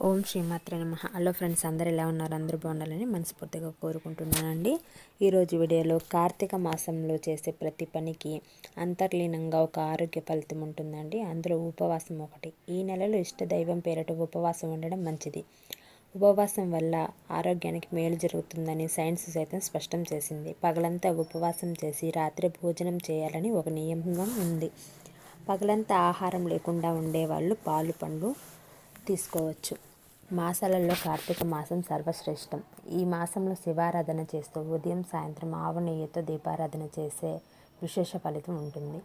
ఓం శ్రీమాత్రే నమ. Hello friends అందరు ఎలా ఉన్నారు? అందరూ బాగుండాలని మనస్ఫూర్తిగా కోరుకుంటున్నానండి. ఈరోజు వీడియోలో కార్తీక మాసంలో చేసే ప్రతి పనికి అంతర్లీనంగా ఒక ఆరోగ్య ఫలితం ఉంటుందండి. అందులో ఉపవాసం ఒకటి. ఈ నెలలో ఇష్ట దైవం పేరట ఉపవాసం ఉండడం మంచిది. ఉపవాసం వల్ల ఆరోగ్యానికి మేలు జరుగుతుందని సైన్స్ సైతం స్పష్టం చేసింది. పగలంతా ఉపవాసం చేసి రాత్రి భోజనం చేయాలని ఒక నియమం ఉంది. పగలంతా ఆహారం లేకుండా ఉండేవాళ్ళు పాలు పండ్లు తీసుకోవచ్చు. మాసాలలో కార్తీక మాసం సర్వశ్రేష్టం. ఈ మాసంలో శివారాధన చేస్తూ ఉదయం సాయంత్రం ఆవు నెయ్యితో దీపారాధన చేసే విశేష ఫలితం ఉంటుంది.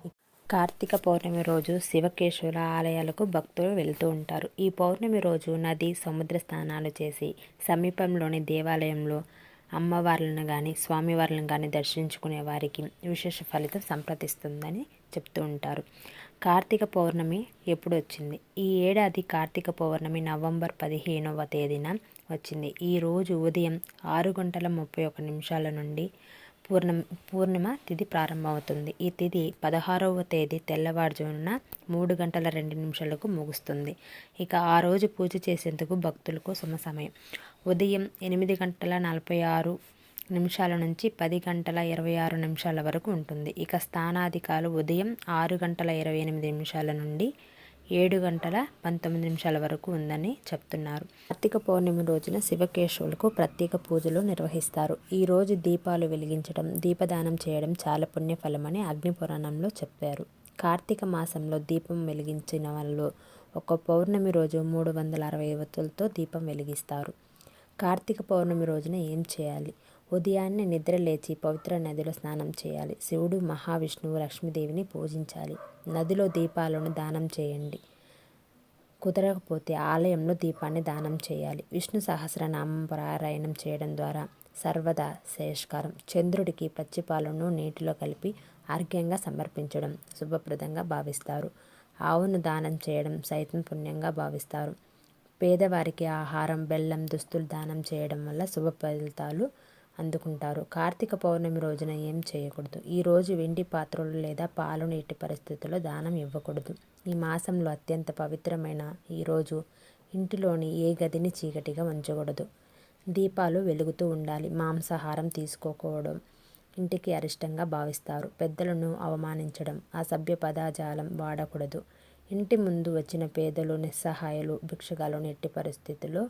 కార్తీక పౌర్ణమి రోజు శివకేశ్వర ఆలయాలకు భక్తులు వెళ్తూ ఉంటారు. ఈ పౌర్ణమి రోజు నది సముద్ర స్నానాలు చేసి సమీపంలోని దేవాలయంలో అమ్మవార్లను కానీ స్వామివార్లను కానీ దర్శించుకునే వారికి విశేష ఫలితం సంప్రదిస్తుందని చెప్తూ ఉంటారు. కార్తీక పౌర్ణమి ఎప్పుడు వచ్చింది ఈ ఏడాది కార్తీక పౌర్ణమి నవంబర్ పదిహేనవ తేదీన వచ్చింది. ఈ రోజు ఉదయం ఆరు గంటల ముప్పై ఒక నిమిషాల నుండి పూర్ణం పూర్ణిమ తిథి ప్రారంభమవుతుంది. ఈ తిథి పదహారవ తేదీ తెల్లవారుజామున మూడు గంటల రెండు నిమిషాలకు ముగుస్తుంది. ఇక ఆ రోజు పూజ చేసేందుకు భక్తులకు సుమ సమయం. ఉదయం ఎనిమిది గంటల నలభై ఆరు నిమిషాల నుంచి పది గంటల ఇరవై ఆరు నిమిషాల వరకు ఉంటుంది. ఇక స్థానాధికాలు ఉదయం ఆరు గంటల ఇరవై ఎనిమిది నిమిషాల నుండి ఏడు గంటల పంతొమ్మిది నిమిషాల వరకు ఉందని చెప్తున్నారు. కార్తీక పౌర్ణమి రోజున శివకేశవులకు ప్రత్యేక పూజలు నిర్వహిస్తారు. ఈ రోజు దీపాలు వెలిగించడం దీపదానం చేయడం చాలా పుణ్యఫలమని అగ్నిపురాణంలో చెప్పారు. కార్తీక మాసంలో దీపం వెలిగించిన వాళ్ళు ఒక పౌర్ణమి రోజు మూడు వందల అరవై వత్తులతో దీపం వెలిగిస్తారు. కార్తీక పౌర్ణమి రోజున ఏం చేయాలి? ఉదయాన్నే నిద్ర లేచి పవిత్ర నదిలో స్నానం చేయాలి. శివుడు మహావిష్ణువు లక్ష్మీదేవిని పూజించాలి. నదిలో దీపాలను దానం చేయండి. కుదరకపోతే ఆలయంలో దీపాన్ని దానం చేయాలి. విష్ణు సహస్రనామం పారాయణం చేయడం ద్వారా సర్వదా శేష్కారం చంద్రుడికి పచ్చిపాలను నీటిలో కలిపి ఆర్ఘ్యంగా సమర్పించడం శుభప్రదంగా భావిస్తారు. ఆవును దానం చేయడం సైతం పుణ్యంగా భావిస్తారు. పేదవారికి ఆహారం బెల్లం దుస్తులు దానం చేయడం వల్ల శుభ ఫలితాలు అందుకుంటారు. కార్తీక పౌర్ణమి రోజున ఏం చేయకూడదు. ఈరోజు వెండి పాత్రలు లేదా పాలు నీటి పరిస్థితుల్లో దానం ఇవ్వకూడదు. ఈ మాసంలో అత్యంత పవిత్రమైన ఈరోజు ఇంటిలోని ఏ గదిని చీకటిగా ఉంచకూడదు. దీపాలు వెలుగుతూ ఉండాలి. మాంసాహారం తీసుకోకూడదు. ఇంటికి అరిష్టంగా భావిస్తారు. పెద్దలను అవమానించడం అసభ్య పదాజాలం వాడకూడదు. ఇంటి ముందు వచ్చిన పేదలు నిస్సహాయాలు భిక్షగాలను ఎట్టి పరిస్థితుల్లో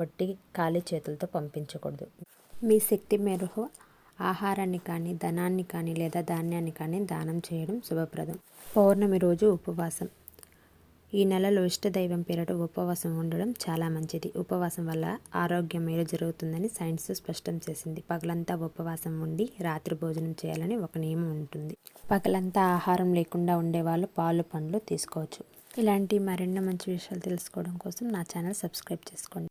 వట్టి ఖాళీ చేతులతో పంపించకూడదు. మీ శక్తి మేరకు ఆహారాన్ని కానీ ధనాన్ని కానీ లేదా ధాన్యాన్ని కానీ దానం చేయడం శుభప్రదం. పౌర్ణమి రోజు ఉపవాసం. ఈ నెలలో ఇష్టదైవం పేరట ఉపవాసం ఉండడం చాలా మంచిది. ఉపవాసం వల్ల ఆరోగ్యం మేలు జరుగుతుందని సైన్స్ స్పష్టం చేసింది. పగలంతా ఉపవాసం ఉండి రాత్రి భోజనం చేయాలని ఒక నియమం ఉంటుంది. పగలంతా ఆహారం లేకుండా ఉండేవాళ్ళు పాలు పండ్లు తీసుకోవచ్చు. ఇలాంటి మరెన్నో మంచి విషయాలు తెలుసుకోవడం కోసం నా ఛానల్ సబ్స్క్రైబ్ చేసుకోండి.